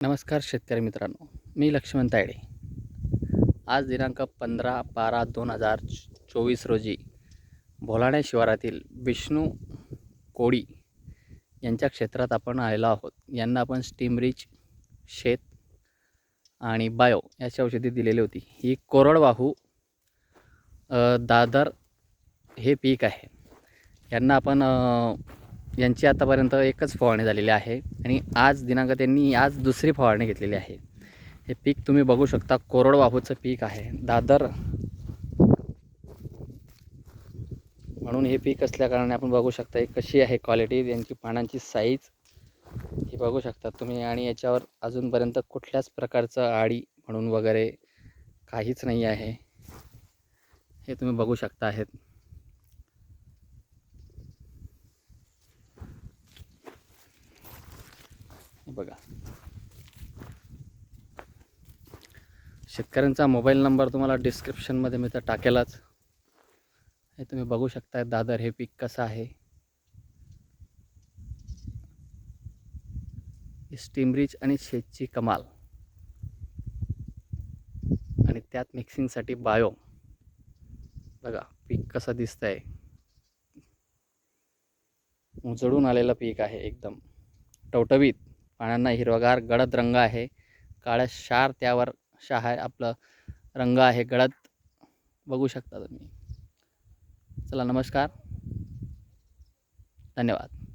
नमस्कार शेतकरी मित्रांनो मी लक्ष्मण तायडे. आज दिनांक पंधरा बारा दोन हजार चोवीस रोजी भोलाण्या शिवारातील विष्णू कोळी यांच्या क्षेत्रात आपण आलेलो आहोत. यांना आपण स्टीमरिच शेत आणि बायो याची औषधी दिलेली होती. ही कोरडवाहू दादर हे पीक आहे. यांना आपण यांची आतापर्यंत एकच फवारणी झालेली आहे आणि आज दिनांक त्यांनी आज दुसरी फवारणी घेतलेली आहे. हे पीक तुम्ही बघू शकता कोरडवाहूचं पीक आहे. दादर म्हणून हे पीक असल्याकारणाने आपण बघू शकता हे कशी आहे क्वालिटी यांची पानांची साईज ही बघू शकता तुम्ही. आणि याच्यावर अजूनपर्यंत कुठल्याच प्रकारचं आडी म्हणून वगैरे काहीच नाही आहे. हे तुम्ही बघू शकता आहेत. बघा. शेतकऱ्यांचा मोबाईल नंबर तुम्हाला डिस्क्रिप्शनमध्ये मी तर टाकेलाच. हे तुम्ही बघू शकता दादर हे पीक कसं आहे. स्टीमरीच आणि शेतची कमाल. आणि त्यात मिक्सिंगसाठी बायो बघा पीक कसं दिसतंय. उजळून आलेलं पीक आहे एकदम. टवटवीत. पानांना हिरवागार गडद रंग आहे. काळ्या शार त्यावर शहा आपलं रंग आहे. गडद बघू शकता तुम्ही. चला नमस्कार. धन्यवाद.